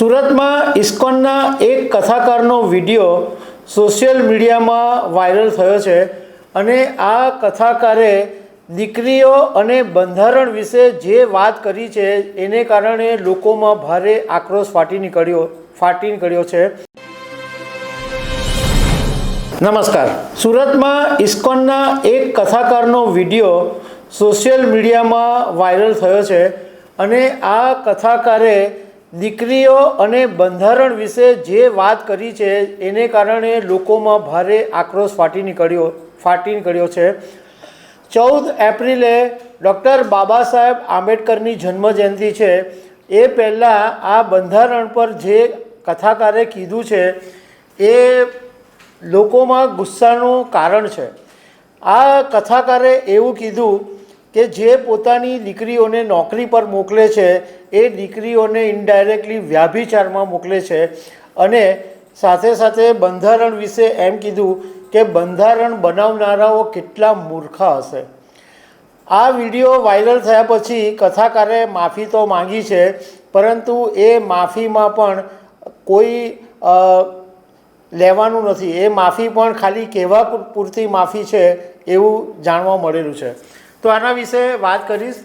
સુરતમાં ઇસ્કોનના એક કથાકારનો વીડિયો સોશિયલ મીડિયામાં વાયરલ થયો છે અને આ કથાકારે દીકરીઓ અને બંધારણ વિશે જે વાત કરી છે એને કારણે લોકોમાં ભારે આક્રોશ ફાટી નીકળ્યો ફાટી નીકળ્યો છે. નમસ્કાર. સુરતમાં ઇસ્કોનના એક કથાકારનો વીડિયો સોશિયલ મીડિયામાં વાયરલ થયો છે અને આ કથાકારે દીકરીઓ અને બંધારણ વિશે જે વાત કરી છે, એને કારણે લોકોમાં ભારે આક્રોશ ફાટી નીકળ્યો ફાટી નીકળ્યો છે. ચૌદ એપ્રિલે ડૉક્ટર બાબા સાહેબ આંબેડકરની જન્મજયંતિ છે. એ પહેલાં આ બંધારણ પર જે કથાકારે કીધું છે, એ લોકોમાં ગુસ્સાનું કારણ છે. આ કથાકારે એવું કીધું કે જે પોતાની દીકરીઓને નોકરી પર મોકલે છે, એ દીકરીઓને ઇનડાયરેક્ટલી વ્યાભિચારમાં મોકલે છે. અને સાથે સાથે બંધારણ વિશે એમ કીધું કે બંધારણ બનાવનારાઓ કેટલા મૂર્ખા હશે. આ વીડિયો વાયરલ થયા પછી કથાકારે માફી તો માંગી છે, પરંતુ એ માફીમાં પણ કોઈ લેવાનું નથી. એ માફી પણ ખાલી કહેવા પૂરતી માફી છે એવું જાણવા મળેલું છે. તો આના વિશે વાત કરીશ.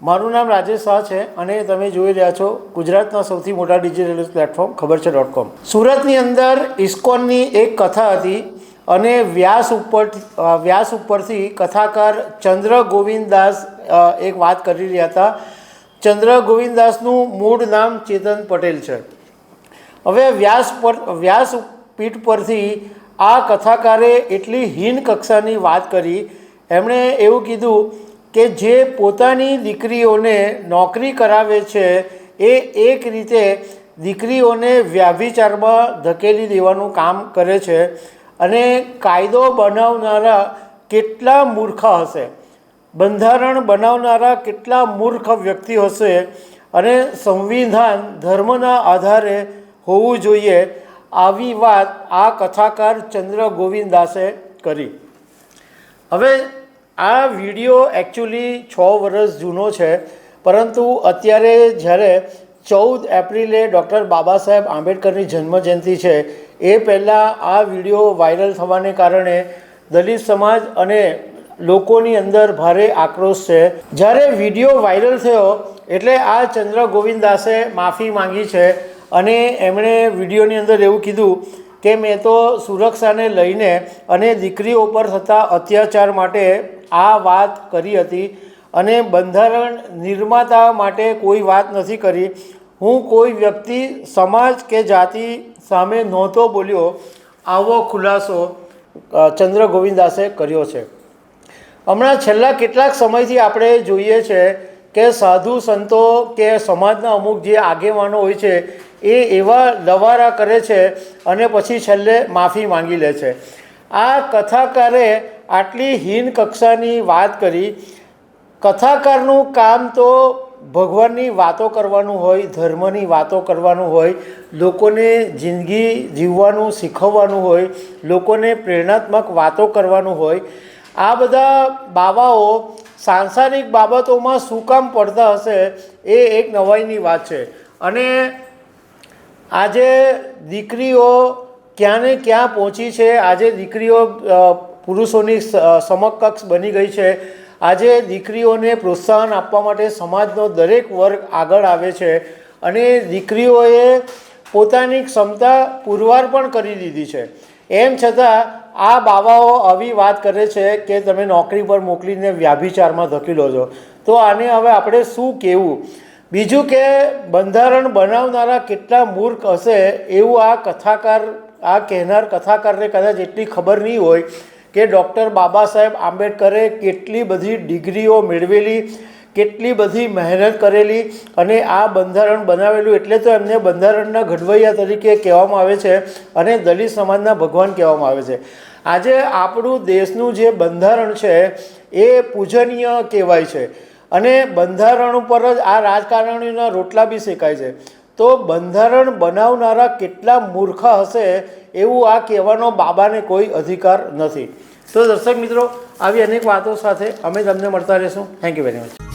મારું નામ રાજેશ શાહ છે અને તમે જોઈ રહ્યા છો ગુજરાતના સૌથી મોટા ડિજિટલ પ્લેટફોર્મ ખબર છે ડોટ કોમ સુરતની અંદર ઇસ્કોનની એક કથા હતી અને વ્યાસ ઉપર વ્યાસ ઉપરથી કથાકાર ચંદ્ર ગોવિંદદાસ એક વાત કરી રહ્યા હતા. ચંદ્ર ગોવિંદદાસનું મૂળ નામ ચેતન પટેલ છે. હવે વ્યાસ પર, વ્યાસ પીઠ પરથી આ કથાકારે એટલી હીન કક્ષાની વાત કરી એમણે એવું કીધું કે જે પોતાની દીકરીઓને નોકરી કરાવે છે, એ એક રીતે દીકરીઓને વ્યાભિચારમાં ધકેલી દેવાનું કામ કરે છે અને કાયદો બનાવનારા કેટલા મૂર્ખ હશે. બંધારણ બનાવનારા કેટલા મૂર્ખ વ્યક્તિ હશે અને સંવિધાન ધર્મના આધારે હોવું જોઈએ, આવી વાત આ કથાકાર ચંદ્ર ગોવિંદાસે કરી. હવે આ વીડિયો એકચ્યુઅલી છ વર્ષ જૂનો છે, પરંતુ અત્યારે જ્યારે ચૌદ એપ્રિલે ડૉક્ટર બાબા સાહેબ આંબેડકરની જન્મજયંતિ છે, એ પહેલાં આ વીડિયો વાયરલ થવાને કારણે દલિત સમાજ અને લોકોની અંદર ભારે આક્રોશ છે. જ્યારે વીડિયો વાયરલ થયો, એટલે આ ચંદ્ર ગોવિંદ દાસે માફી માંગી છે અને એમણે વિડીયોની અંદર એવું કીધું કે મેં તો સુરક્ષાને લઈને અને દીકરીઓ પર થતા અત્યાચાર માટે આ વાત કરી હતી અને બંધારણ નિર્માતા માટે કોઈ વાત નથી કરી. હું કોઈ વ્યક્તિ, સમાજ કે જાતિ સામે નહોતો બોલ્યો. આવો ખુલાસો ચંદ્ર ગોવિંદાસે કર્યો છે. હમણાં છેલ્લા કેટલાક સમયથી આપણે જોઈએ છે કે સાધુ સંતો કે સમાજના અમુક જે આગેવાનો હોય છે એ એવા લવારા કરે છે અને પછી છેલ્લે માફી માંગી લે છે. આ કથાકારે આટલી હીન કક્ષાની વાત કરી. કથાકારનું કામ તો ભગવાનની વાતો કરવાનું હોય, ધર્મની વાતો કરવાનું હોય, લોકોને જિંદગી જીવવાનું શીખવવાનું હોય, લોકોને પ્રેરણાત્મક વાતો કરવાનું હોય. આ બધા બાવાઓ સાંસારિક બાબતોમાં શું કામ પડતા હશે એ એક નવાઈની વાત છે. અને આજે દીકરીઓ ક્યાં ને ક્યાં પહોંચી છે? આજે દીકરીઓ પુરુષોની સમકક્ષ બની ગઈ છે. આજે દીકરીઓને પ્રોત્સાહન આપવા માટે સમાજનો દરેક વર્ગ આગળ આવે છે અને દીકરીઓએ પોતાની ક્ષમતા પુરવાર પણ કરી દીધી છે. એમ છતાં આ બાવાઓ આવી વાત કરે છે કે તમે નોકરી પર મોકલીને વ્યાભિચારમાં ધકેલો છો. તો આને હવે આપણે શું કહેવું? બીજું કે બંધારણ બનાવનારા કેટલા મૂર્ખ હશે એવું આ કથાકાર, આ કહેનાર કથાકારને કદાચ એટલી ખબર નહીં હોય કે ડૉક્ટર બાબા સાહેબ આંબેડકરે કેટલી બધી ડિગ્રીઓ મેળવેલી, કેટલી બધી મહેનત કરેલી અને આ બંધારણ બનાવેલું એટલે તો એમને બંધારણના ઘડવૈયા તરીકે કહેવામાં આવે છે અને દલિત સમાજના ભગવાન કહેવામાં આવે છે. આજે આપણું દેશનું જે બંધારણ છે એ પૂજનીય કહેવાય છે. અને બંધારણ ઉપર જ આ રાજકારણીના રોટલા બી શેકાય છે. તો બંધારણ બનાવનારા કેટલા મૂર્ખા હશે એવું આ કહેવાનો બાબાને કોઈ અધિકાર નથી. તો દર્શક મિત્રો, આવી અનેક વાતો સાથે અમે તમને મળતા રહીશું. Thank you very much